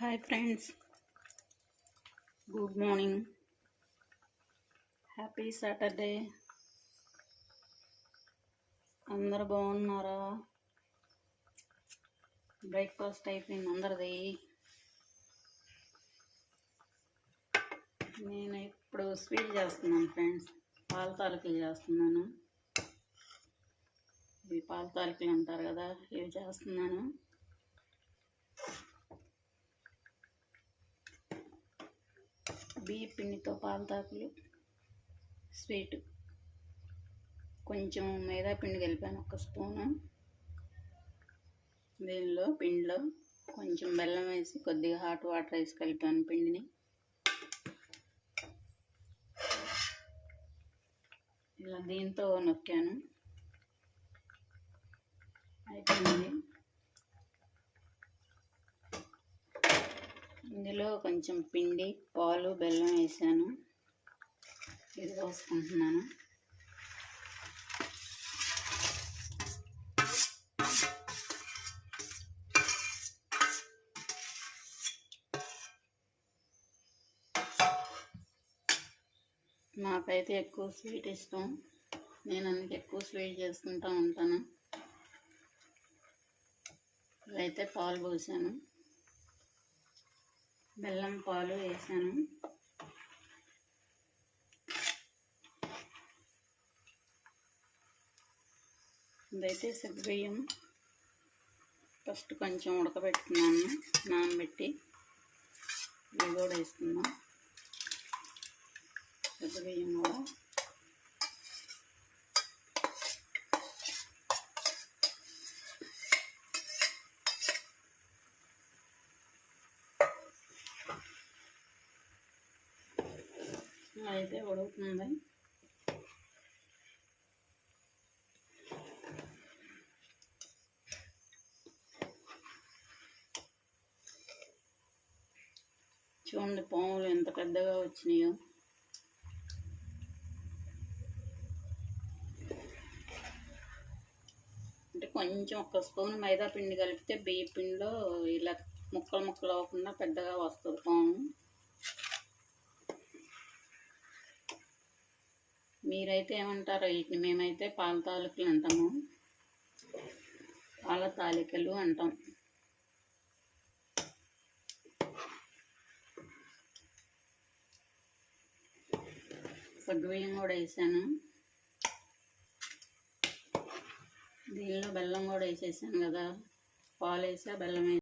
Hi friends good morning happy Saturday అందరు బాగున్నారా? Breakfast అయిపోయింది అందరిది. నేను ఇప్పుడు స్వీట్ చేస్తున్నాను ఫ్రెండ్స్ పాల తాలికలు చేస్తున్నాను. ఇవి పాల తాలికలు అంటారు కదా ఇవి చేస్తున్నాను. బియ్య పిండితో పాల తాకులు స్వీట్. కొంచెం మైదా పిండి కలిపాను ఒక స్పూను. దీనిలో పిండిలో కొంచెం బెల్లం వేసి కొద్దిగా హాట్ వాటర్ వేసి కలిపాను పిండిని. ఇలా దీంతో నొక్కాను. అయిపోయింది. ఇందులో కొంచెం పిండి పాలు బెల్లం వేసాను. ఇది పోసుకుంటున్నాను నాకైతే ఎక్కువ స్వీట్ ఇష్టం. నేను అందుకు ఎక్కువ స్వీట్ చేసుకుంటూ ఉంటాను. ఇదైతే పాలు పోసాను. బెల్లం పాలు వేసాను. ఇదైతే సగ్గుబియ్యం ఫస్ట్ కొంచెం ఉడకబెట్టుకున్నాను నానబెట్టి ఇవి కూడా వేసుకుందాం. సగ్గుబియ్యం కూడా. అయితే ఉడుకుతుంది. చూడండి పాములు ఎంత పెద్దగా వచ్చినాయో. అంటే కొంచెం ఒక స్పూన్ మైదా పిండి కలిపితే బియ్య పిండిలో ఇలా ముక్కలు ముక్కలు అవ్వకుండా పెద్దగా వస్తుంది పాము. మీరైతే ఏమంటారో వీటిని మేమైతే పాల తాలికలు అంటాము. పాల తాలికలు అంటాం. సగ్గుబియ్యం కూడా వేసాను. దీనిలో బెల్లం కూడా వేసేసాను కదా. పాలు వేసా బెల్లం